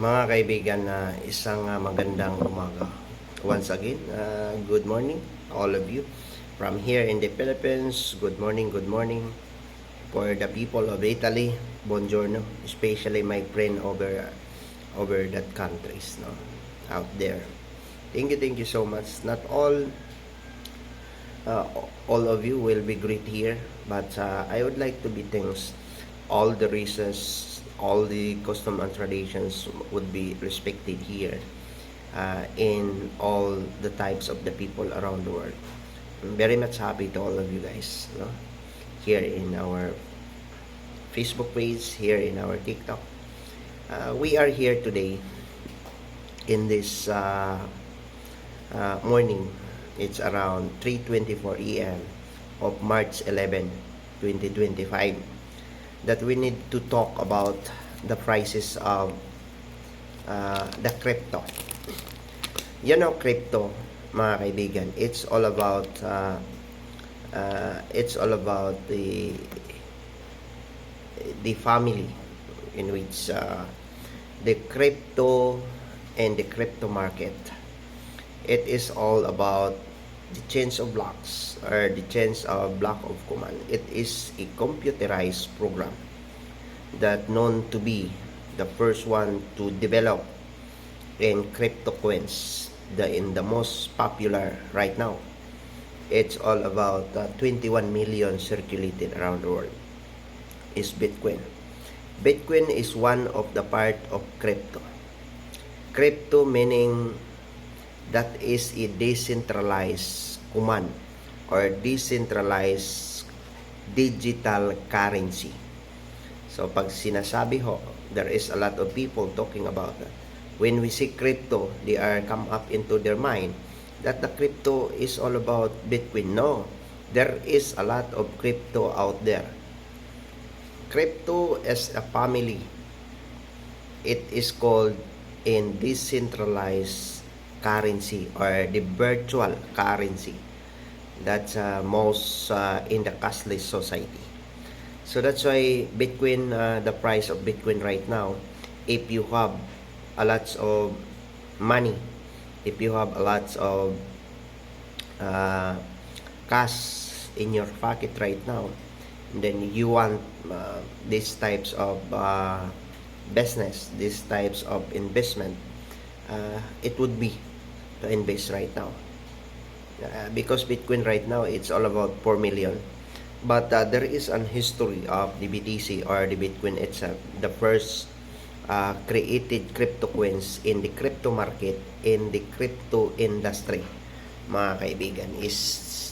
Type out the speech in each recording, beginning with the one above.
Mga kaibigan, na isang ah, magandang umaga. Once again, ah, good morning all of you. From here in the Philippines, good morning, good morning. For the people of Italy, buongiorno, especially my friend over over that countries, no, out there. Thank you, thank you so much. Not all uh, all of you will be great here, but uh, I would like to be thanks all the races, all the custom and traditions would be respected here uh, in all the types of the people around the world. I'm very much happy to all of you guys, no? here in our Facebook page, here in our TikTok. Uh, we are here today in this uh, uh, morning. It's around 3:24 a.m. of March 11, 2025. That we need to talk about the prices of uh, the crypto. You know, crypto, mga kaibigan, it's all about uh, uh, it's all about the the family in which uh, the crypto and the crypto market. It is all about the change of blocks or the change of block of command. It is a computerized program that known to be the first one to develop in crypto coins the in the most popular right now. It's all about uh, 21 million circulated around the world is bitcoin. Bitcoin is one of the part of crypto. Crypto meaning that is a decentralized command or decentralized digital currency so pag sinasabi ho there is a lot of people talking about that. When we see crypto they are come up into their mind that the crypto is all about bitcoin. No there is a lot of crypto out there. Crypto as a family it is called in decentralized currency or the virtual currency. That's uh, most uh, in the cashless society so that's why bitcoin uh, the price of bitcoin right now if you have a lot of money if you have a lot of uh, cash in your pocket right now then you want uh, these types of uh, business these types of investment uh, it would be to invest right now. Uh, because bitcoin right now it's all about 4 million but uh, there is an history of the BTC or the bitcoin itself. The first uh, created crypto coins in the crypto market in the crypto industry mga kaibigan is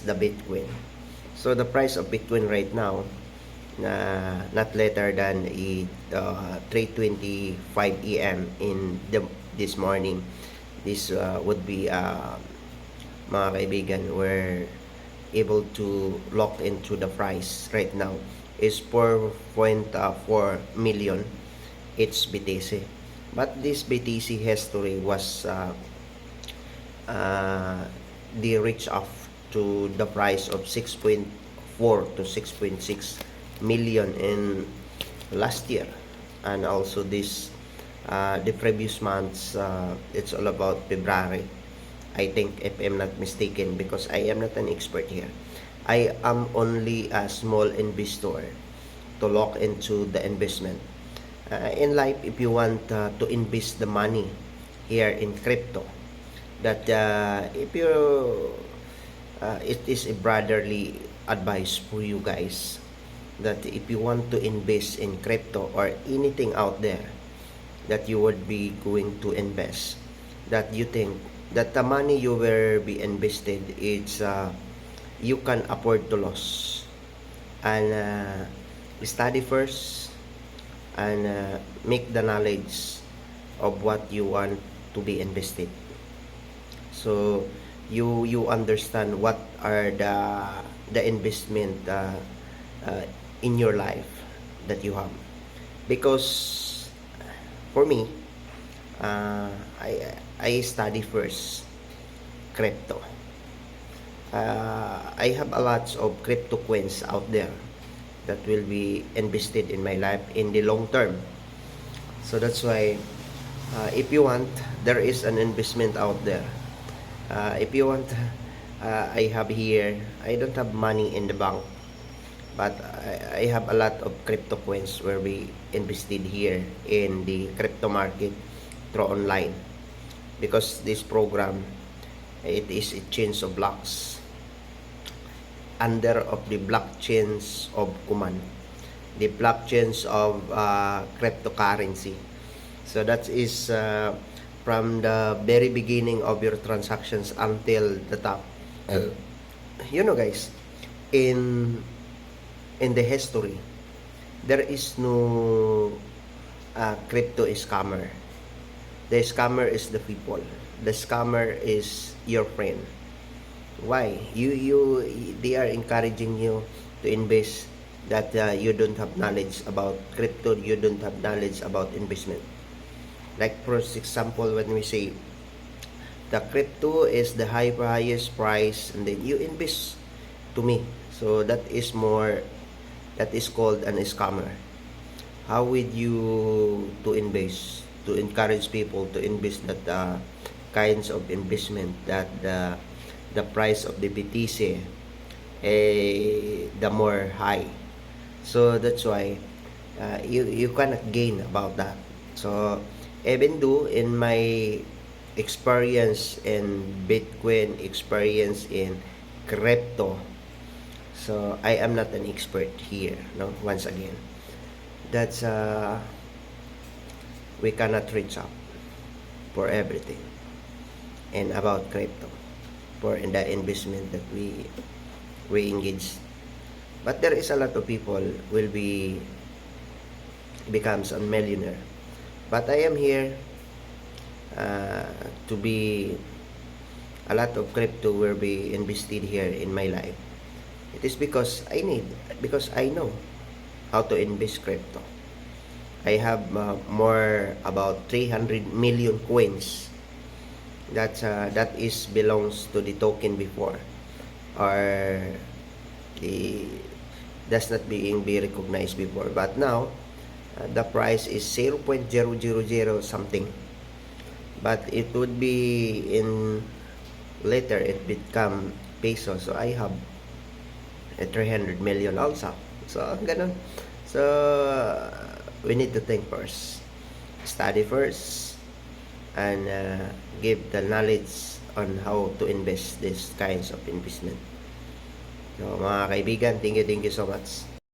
the bitcoin. So the price of bitcoin right now na not later than a uh, 325 em in the, this morning this uh, would be uh, mga kaibigan were able to lock into the price right now is 4.4 million. It's BTC but this BTC history was uh, uh, they reach off to the price of 6.4 to 6.6 million in last year. And also this uh, the previous months uh, it's all about February I think if I'm not mistaken because I am not an expert here I am only a small investor to lock into the investment. Uh, in life if you want uh, to invest the money here in crypto that uh, if you uh, it is a brotherly advice for you guys that if you want to invest in crypto or anything out there that you would be going to invest that you think that the money you will be invested is uh, you can afford to lose. And uh, study first and uh, make the knowledge of what you want to be invested. So you you understand what are the the investment uh, uh, in your life that you have. Because for me uh, I I study first crypto. Uh, I have a lot of crypto coins out there that will be invested in my life in the long term. So that's why uh, if you want, there is an investment out there. Uh, if you want, uh, I have here, I don't have money in the bank, but I, I have a lot of crypto coins where we invested here in the crypto market through online. Because this program, it is a change of blocks under of the blockchains of Kuman, the blockchains of uh, cryptocurrency. So that is uh, from the very beginning of your transactions until the top. You know, guys, in in the history, there is no uh, crypto scammer. The scammer is the people. The scammer is your friend. Why? You you they are encouraging you to invest that uh, you don't have knowledge about crypto, you don't have knowledge about investment. Like for example, when we say the crypto is the high highest price, and then you invest to me. So that is more that is called an scammer. How would you to invest to encourage people to invest that uh, kinds of investment that the the price of the BTC eh, the more high. So that's why uh, you you cannot gain about that. So even though in my experience in Bitcoin, experience in crypto, so I am not an expert here. No, once again, that's uh, we cannot reach up for everything. And about crypto for the investment that we we engage. But there is a lot of people will be becomes a millionaire. But I am here uh, to be a lot of crypto will be invested here in my life. It is because I need because I know how to invest crypto I have uh, more about 300 million coins. That uh, that is belongs to the token before. Or the that's not being be recognized before. But now uh, the price is 0.000 something. But it would be in later it become peso so I have a 300 million also so ganun so we need to think first study first and uh, give the knowledge on how to invest these kinds of investment. So mga kaibigan, thank you, thank you so much.